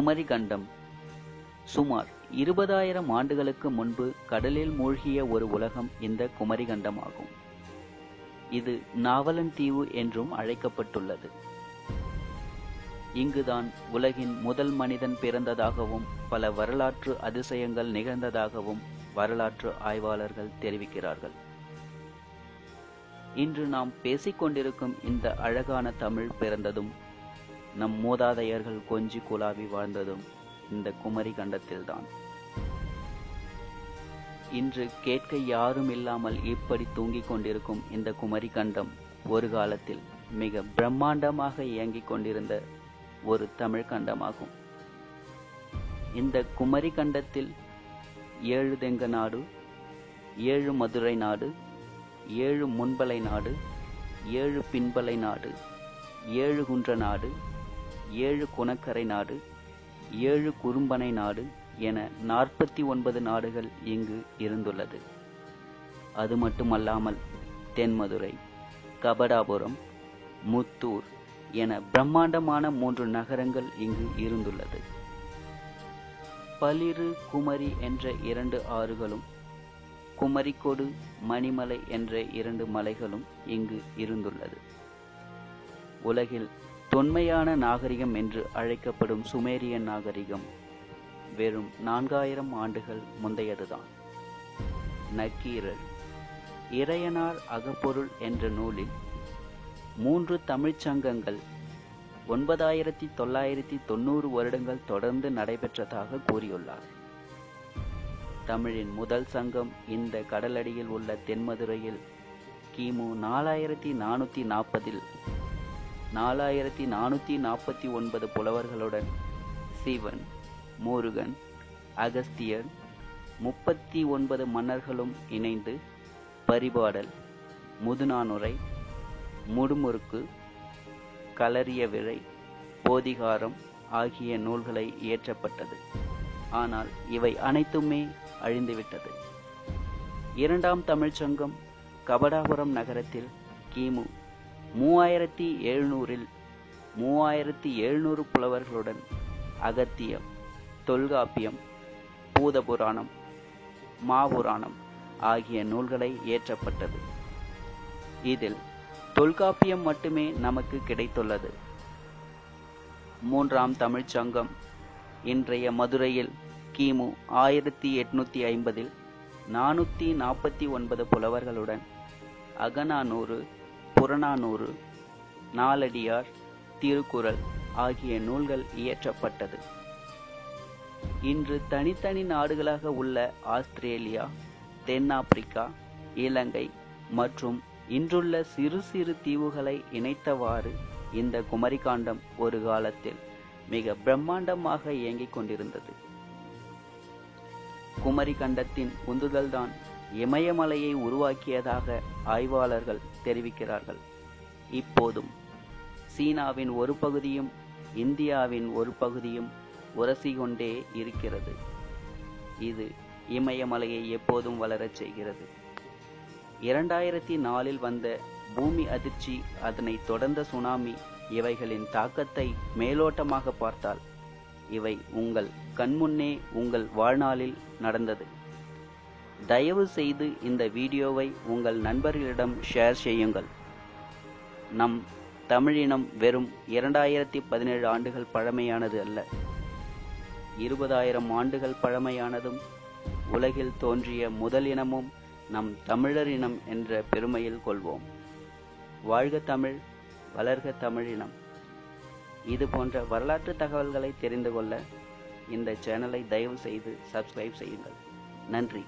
குமரி கண்டம் சுமார் இருபதாயிரம் ஆண்டுகளுக்கு முன்பு கடலில் மூழ்கிய ஒரு உலகம் இந்த குமரி கண்டம் ஆகும் இது நாவலன் தீவு என்றும் அழைக்கப்பட்டுள்ளது. இங்குதான் உலகின் முதல் மனிதன் பிறந்ததாகவும் பல வரலாற்று அதிசயங்கள் நிகழ்ந்ததாகவும் வரலாற்று ஆய்வாளர்கள் தெரிவிக்கிறார்கள். இன்று நாம் பேசிக்கொண்டிருக்கும் இந்த அழகான தமிழ் பிறந்ததும் நம் மூதாதையர்கள் கொஞ்சி குலாவி வாழ்ந்ததும் இந்த குமரி கண்டத்தில்தான். இன்று கேட்க யாரும் இல்லாமல் இப்படி தூங்கிக் கொண்டிருக்கும் இந்த குமரி கண்டம் ஒரு காலத்தில் மிக பிரம்மாண்டமாக இயங்கிக் கொண்டிருந்த ஒரு தமிழ் கண்டமாகும். இந்த குமரி கண்டத்தில் ஏழு தெங்க நாடு ஏழு மதுரை நாடு ஏழு முன்பலை நாடு ஏழு பின்பலை நாடு ஏழு குன்ற நாடு ஏழு குணக்கரை நாடு ஏழு குறும்பனை நாடு என நாற்பத்தி ஒன்பது நாடுகள் இங்கு இருந்துள்ளது. அது மட்டுமல்லாமல் தென்மதுரை கபடாபுரம் முத்தூர் என பிரம்மாண்டமான மூன்று நகரங்கள் இங்கு இருந்துள்ளது. பலிரு குமரி என்ற இரண்டு ஆறுகளும் குமரிக்கொடு மணிமலை என்ற இரண்டு மலைகளும் இங்கு இருந்துள்ளது. உலகில் தொன்மையான நாகரிகம் என்று அழைக்கப்படும் சுமேரியன் நாகரிகம் வெறும் நான்காயிரம் ஆண்டுகள் முந்தையதுதான். நக்கீரர் இறையனார் அகப்பொருள் என்ற நூலில் மூன்று தமிழ்ச் சங்கங்கள் ஒன்பதாயிரத்தி தொள்ளாயிரத்தி தொண்ணூறு வருடங்கள் தொடர்ந்து நடைபெற்றதாக கூறியுள்ளார். தமிழின் முதல் சங்கம் இந்த கடலடியில் உள்ள தென்மதுரையில் கிமு நாலாயிரத்தி நானூற்றி நாற்பதில் நாலாயிரத்தி நானூத்தி நாற்பத்தி ஒன்பது புலவர்களுடன் சிவன் முருகன் அகஸ்தியர் முப்பத்தி ஒன்பது மன்னர்களும் இணைந்து பரிபாடல் முதுநானுரை முடுமுறுக்கு களரிய விழை போதிகாரம் ஆகிய நூல்களை இயற்றப்பட்டது. ஆனால் இவை அனைத்துமே அழிந்துவிட்டது. இரண்டாம் தமிழ்ச்சங்கம் கபடாபுரம் நகரத்தில் கிமு மூவாயிரத்தி எழுநூறில் மூவாயிரத்தி எழுநூறு புலவர்களுடன் அகத்தியம் தொல்காப்பியம் பூதபுராணம் மாபுராணம் ஆகிய நூல்களை இயற்றப்பட்டது. இதில் தொல்காப்பியம் மட்டுமே நமக்கு கிடைத்துள்ளது. மூன்றாம் தமிழ்ச் சங்கம் இன்றைய மதுரையில் கிமு ஆயிரத்தி எட்நூத்தி ஐம்பதில் நானூத்தி நாற்பத்தி ஒன்பது புலவர்களுடன் அகநானூறு புறநானூறு நாலடியார் திருக்குறள் ஆகிய நூல்கள் இயற்றப்பட்டது. இன்று தனித்தனி நாடுகளாக உள்ள ஆஸ்திரேலியா தென்னாப்பிரிக்கா இலங்கை மற்றும் இன்றுள்ள சிறு சிறு தீவுகளை இணைத்தவாறு இந்த குமரிகாண்டம் ஒரு காலத்தில் மிக பிரம்மாண்டமாக இயங்கிக் கொண்டிருந்தது. குமரி கண்டத்தின் உந்துதல்தான் இமயமலையை உருவாக்கியதாக ஆய்வாளர்கள் தெரிவிக்கிறார்கள். இப்போதும் சீனாவின் ஒரு பகுதியும் இந்தியாவின் ஒரு பகுதியும் உரசிக்கொண்டே இருக்கிறது. இது இமயமலையை எப்போதும் வளரச் செய்கிறது. இரண்டாயிரத்தி நாலில் வந்த பூமி அதிர்ச்சி அதனை தொடர்ந்த சுனாமி இவைகளின் தாக்கத்தை மேலோட்டமாக பார்த்தால் இவை உங்கள் கண்முன்னே உங்கள் வாழ்நாளில் நடந்தது. தயவு செய்து இந்த வீடியோவை உங்கள் நண்பர்களிடம் ஷேர் செய்யுங்கள். நம் தமிழினம் வெறும் இரண்டாயிரத்தி பதினேழு ஆண்டுகள் பழமையானது அல்ல. இருபதாயிரம் ஆண்டுகள் பழமையானதும் உலகில் தோன்றிய முதல் இனமும் நம் தமிழர் இனம் என்ற பெருமையில் கொள்வோம். வாழ்க தமிழ் வளர்க தமிழினம் இது போன்ற வரலாற்று தகவல்களை தெரிந்து கொள்ள இந்த சேனலை தயவு செய்து சப்ஸ்கிரைப் செய்யுங்கள். நன்றி.